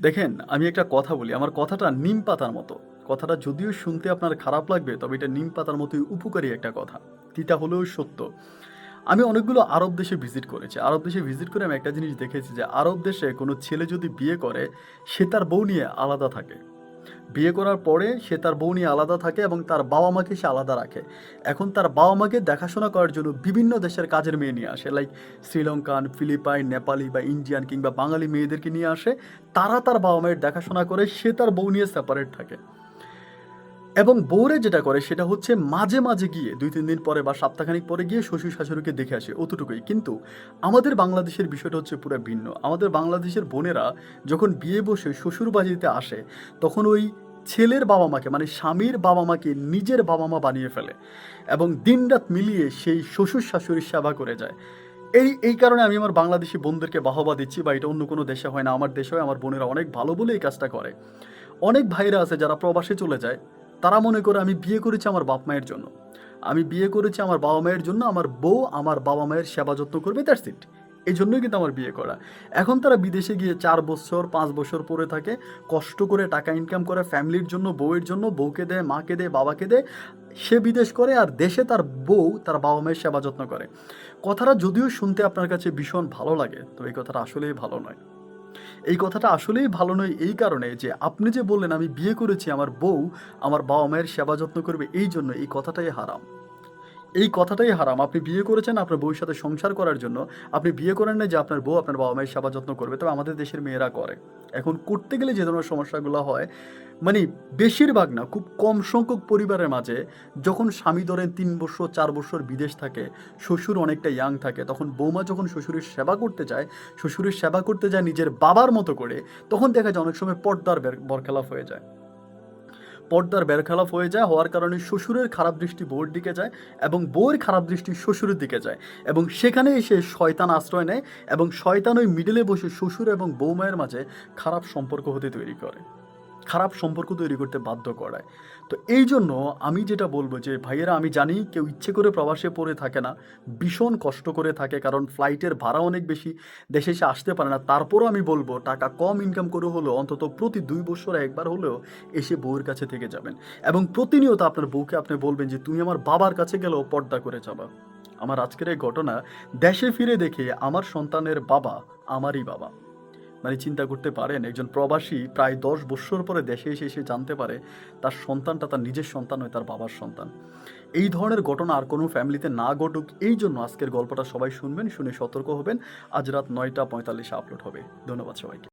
দেখেন, আমি একটা কথা বলি, আমার কথাটা নিম পাতার মতো। কথাটা যদিও শুনতে আপনার খারাপ লাগবে, তবে এটা নিম পাতার মতোই উপকারী একটা কথা। তিতা হলেও সত্য। আমি অনেকগুলো আরব দেশে ভিজিট করেছি। আরব দেশে ভিজিট করে আমি একটা জিনিস দেখেছি যে, আরব দেশে কোনো ছেলে যদি বিয়ে করে, সে তার বউ নিয়ে আলাদা থাকে। বিয়ে করার পরে সে তার বউ নিয়ে আলাদা থাকে এবং তার বাবা মাকে সে আলাদা রাখে। এখন তার বাবা মাকে দেখাশোনা করার জন্য বিভিন্ন দেশের কাজের মেয়ে নিয়ে আসে লাইক শ্রীলঙ্কান, ফিলিপাইন, নেপালি বা ইন্ডিয়ান কিংবা বাঙালি মেয়েদেরকে নিয়ে আসে। তারা তার বাবা মায়ের দেখাশোনা করে সে তার বউ নিয়ে সেপারেট থাকে। এবং বউরে যেটা করে সেটা হচ্ছে মাঝে মাঝে গিয়ে, দুই, তিন দিন পরে বা সপ্তাহখানিক পরে গিয়ে শ্বশুর শাশুড়িকে দেখে আসে অতটুকুই। কিন্তু আমাদের বাংলাদেশের বিষয়টা হচ্ছে পুরো ভিন্ন। আমাদের বাংলাদেশের বোনেরা যখন বিয়ে বসে শ্বশুর বাড়িতে আসে, তখন ওই ছেলের বাবা মাকে মানে স্বামীর বাবা মাকে নিজের বাবা মা বানিয়ে ফেলে এবং দিনরাত মিলিয়ে সেই শ্বশুর শাশুড়ির সেবা করে যায়। এই এই কারণে আমি আমার বাংলাদেশি বোনদেরকে বাহবা দিচ্ছি বা এটা অন্য কোনো দেশে হয় না, আমার দেশে হয়, আমার বোনেরা অনেক ভালো বলে এই কাজটা করে। অনেক ভাইরা আছে যারা প্রবাসে চলে যায় তারা মনে করে আমি বিয়ে করেছি আমার বাপ মায়ের জন্য। আমি বিয়ে করেছি আমার বাবা মায়ের জন্য, আমার বউ আমার বাবা মায়ের সেবা যত্ন করবে দ্যাটস ইট এই জন্যই কিন্তু আমার বিয়ে করা। এখন তারা বিদেশে গিয়ে চার বছর, পাঁচ বছর পরে থাকে, কষ্ট করে টাকা ইনকাম করে ফ্যামিলির জন্য, বউয়ের জন্য, বউকে দেয়, মাকে দেয়, বাবাকে দেয়, সে বিদেশ করে আর দেশে তার বউ তার বাবা মায়ের সেবা যত্ন করে। কথাটা যদিও শুনতে আপনার কাছে ভীষণ ভালো লাগে তো এই কথাটা আসলেই ভালো নয়। এই কথাটা আসলেই ভালো নয় এই কারণে যে আপনি যে বললেন, আমি বিয়ে করেছি, আমার বউ আমার বাবা মায়ের সেবা যত্ন করবে, এই জন্য এই কথাটাই হারাম। এই কথাটাই হারাম। আপনি বিয়ে করেছেন আপনার বউর সাথে সংসার করার জন্য। আপনি বিয়ে করেন না যে আপনার বউ আপনার বাবা মায়ের সেবা যত্ন করবে। তবে আমাদের দেশের মেয়েরা করে। এখন করতে গেলে যে ধরনের সমস্যাগুলো হয় মানে বেশিরভাগ না, খুব কম সংখ্যক পরিবারের মাঝে যখন স্বামী ধরেন তিন বছর, চার বছর বিদেশ থাকে, শ্বশুর অনেকটা ইয়াং থাকে, তখন বৌমা যখন শ্বশুরের সেবা করতে যায়, শ্বশুরের সেবা করতে যায় নিজের বাবার মতো করে, তখন দেখা যায় অনেক সময় পর্দার বের- বরখেলাপ হয়ে যায়। পর্দার বেরখেলাপ হয়ে যায়, হওয়ার কারণে শ্বশুরের খারাপ দৃষ্টি বউর দিকে যায় এবং বউয়ের খারাপ দৃষ্টি শ্বশুরের দিকে যায় এবং সেখানে এসে শয়তান আশ্রয় নেয় এবং শয়তান ওই মিডলে বসে শ্বশুর এবং বৌমায়ের মাঝে খারাপ সম্পর্ক হতে তৈরি করে। খারাপ সম্পর্ক তৈরি করতে বাধ্য করায়। তো এই জন্য আমি যেটা বলব যে, ভাইয়েরা, আমি জানি কেউ ইচ্ছে করে প্রবাসে পড়ে থাকে না, ভীষণ কষ্ট করে থাকে, কারণ ফ্লাইটের ভাড়া অনেক বেশি, দেশে এসে আসতে পারে না। তারপরও আমি বলব, টাকা কম ইনকাম করে হলেও, অন্তত প্রতি দুই বছরে একবার হলেও এসে বউয়ের কাছে থেকে যাবেন। এবং প্রতিনিয়ত আপনার বউকে আপনি বলবেন যে, তুমি আমার বাবার কাছে গেলেও পর্দা করে যাবা। আমার আজকের এই ঘটনা দেশে ফিরে দেখে আমার সন্তানের বাবা, আমারই বাবা। মানে চিন্তা করতে পারেন, একজন প্রবাসী প্রায় দশ বৎসর পরে দেশে এসে এসে জানতে পারে তার সন্তানটা তার নিজের সন্তান হয় তার বাবার সন্তান। এই ধরনের ঘটনা আর কোনো ফ্যামিলিতে না ঘটুক, এই জন্য আজকের গল্পটা সবাই শুনবেন, শুনে সতর্ক হবেন। আজ রাত নয়টা পঁয়তাল্লিশে আপলোড হবে। ধন্যবাদ সবাইকে।